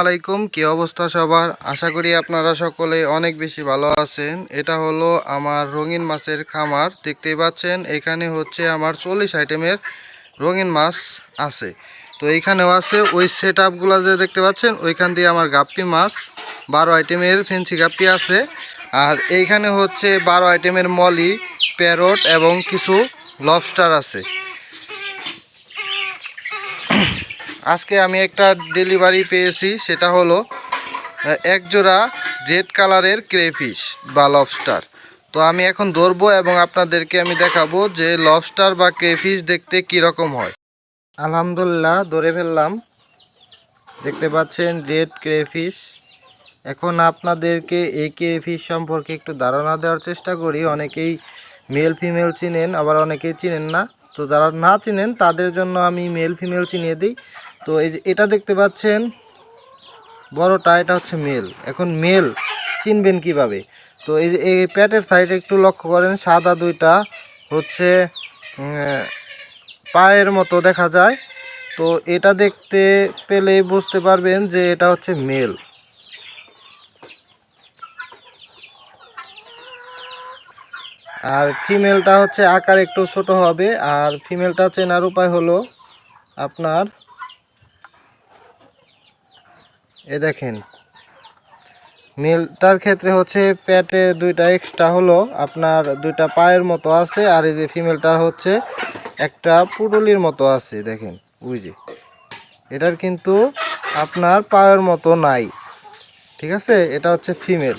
আলাইকুম কি অবস্থা সবার? আশা করি আপনারা সকলে অনেক বেশি ভালো আছেন। এটা হলো আমার রঙিন মাছের খামার, দেখতেই পাচ্ছেন, এখানে হচ্ছে আমার চল্লিশ আইটেমের রঙিন মাছ আছে। তো এইখানেও আছে, ওই সেট আপগুলো যে দেখতে পাচ্ছেন, ওইখান দিয়ে আমার গাপ্পি মাছ, বারো আইটেমের ফেন্সি গাপ্পি আছে। আর এইখানে হচ্ছে বারো আইটেমের মলি, প্যারট এবং কিছু লবস্টার আছে। আজকে আমি একটা ডেলিভারি পেয়েছি, সেটা হলো এক জোড়া রেড কালারের ক্রেফিশ বা লবস্টার তো আমি এখন ধরবো এবং আপনাদেরকে আমি দেখাবো যে লবস্টার বা ক্রেফিশ দেখতে কি রকম হয়। আলহামদুলিল্লাহ, ধরে ফেললাম। দেখতে পাচ্ছেন রেড ক্রেফিশ এখন আপনাদেরকে এই ক্রেফিশ সম্পর্কে একটু ধারণা দেওয়ার চেষ্টা করি। অনেকেই মেল ফিমেল চিনেন, আবার অনেকেই চিনেন না। তো যারা না চিনেন, তাদের জন্য আমি মেল ফিমেল চিনিয়ে দিই। তো এই যে এটা দেখতে পাচ্ছেন, বড়টা, এটা হচ্ছে মেল। এখন মেল চিনবেন কীভাবে? তো এই যে এই প্যাটের সাইডে একটু লক্ষ্য করেন, সাদা দুইটা হচ্ছে পায়ের মতো দেখা যায়। তো এটা দেখতে পেলেই বুঝতে পারবেন যে এটা হচ্ছে মেল। আর ফিমেলটা হচ্ছে আকার একটু ছোট হবে, আর ফিমেলটা চেনার উপায় হলো আপনার এ দেখেন, মেলটার ক্ষেত্রে হচ্ছে পেটে দুইটা এক্সট্রা হলো, আপনার দুইটা পায়ের মতো আছে, আর এই যে ফিমেলটা হচ্ছে একটা পুটুলির মতো আছে, দেখেন, ওই এটার কিন্তু আপনার পায়ের মতো নাই, ঠিক আছে? এটা হচ্ছে ফিমেল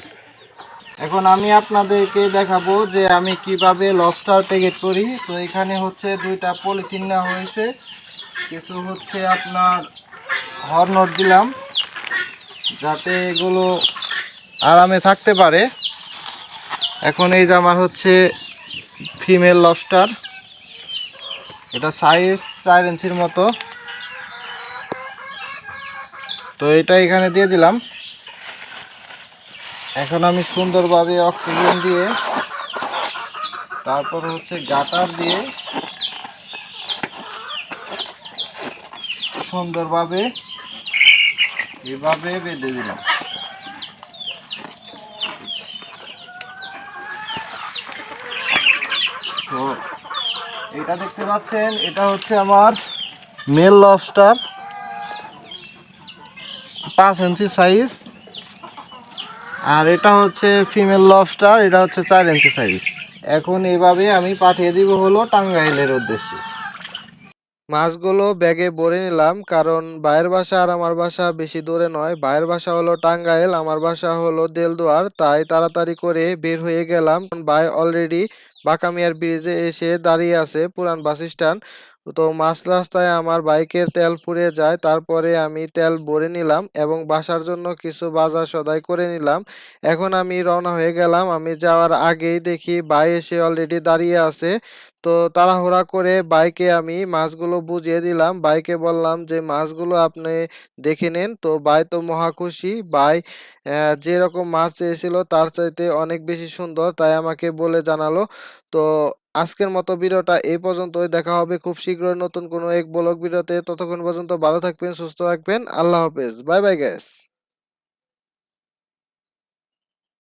এখন আমি আপনাদেরকে দেখাবো যে আমি কীভাবে লবস্টার প্যাকেট করি। তো এখানে হচ্ছে দুইটা পলিথিন নেওয়া হয়েছে। কিছু হচ্ছে আপনার হর্নট দিলাম। যাতে এগুলো আরামে থাকতে পারে। এখন এই যে আমার হচ্ছে ফিমেল লবস্টার এটা সাইজ চার ইঞ্চির মতো। তো এটা এখানে দিয়ে দিলাম। এখন আমি সুন্দরভাবে অক্সিজেন দিয়ে, তারপর হচ্ছে গাটার দিয়ে সুন্দরভাবে এভাবে বেঁধে দিলাম। তো এটা দেখতে পাচ্ছেন, এটা হচ্ছে আমার মেল লবস্টার পাঁচ ইঞ্চি সাইজ আর এটা হচ্ছে ফিমেল লবস্টার এটা হচ্ছে চার ইঞ্চি সাইজ এখন এভাবে আমি পাঠিয়ে দিব হলো টাঙ্গাইলের উদ্দেশ্যে। মাছগুলো ব্যাগে ভরে নিলাম, কারণ ভাইয়ের বাসা আর আমার বাসা বেশি দূরে নয়। ভাইয়ের বাসা হলো টাঙ্গাইল, আমার বাসা হলো দেলদুয়ার, তাই তাড়াতাড়ি করে বের হয়ে গেলাম। ভাই অলরেডি বাঁকামিয়ার ব্রিজে এসে দাঁড়িয়ে আছে পুরান বাস স্ট্যান্ড তো মাঝ রাস্তায় আমার বাইকের তেল পুড়ে যায়, তারপরে আমি তেল ভরে নিলাম এবং বাসার জন্য কিছু বাজার সদাই করে নিলাম। এখন আমি রওনা হয়ে গেলাম, আমি যাওয়ার আগেই দেখি ভাই এসে অলরেডি দাঁড়িয়ে আছে। তো তাড়াহুড়া করে বাইকে আমি মাছগুলো বুঝিয়ে দিলাম। বাইকে বললাম যে, মাছগুলো আপনি দেখে নিন। তো ভাই তো মহা খুশি। ভাই যেরকম মাছ চেয়েছিল তার চাইতে অনেক বেশি সুন্দর, তাই আমাকে বলে জানালো। তো আজকের মতো ভিডিওটা এই পর্যন্তই। দেখা হবে খুব শীঘ্রই নতুন কোনো এক ব্লগ ভিডিওতে। ততক্ষণ পর্যন্ত ভালো থাকবেন, সুস্থ থাকবেন। আল্লাহ হাফেজ। Bye bye gas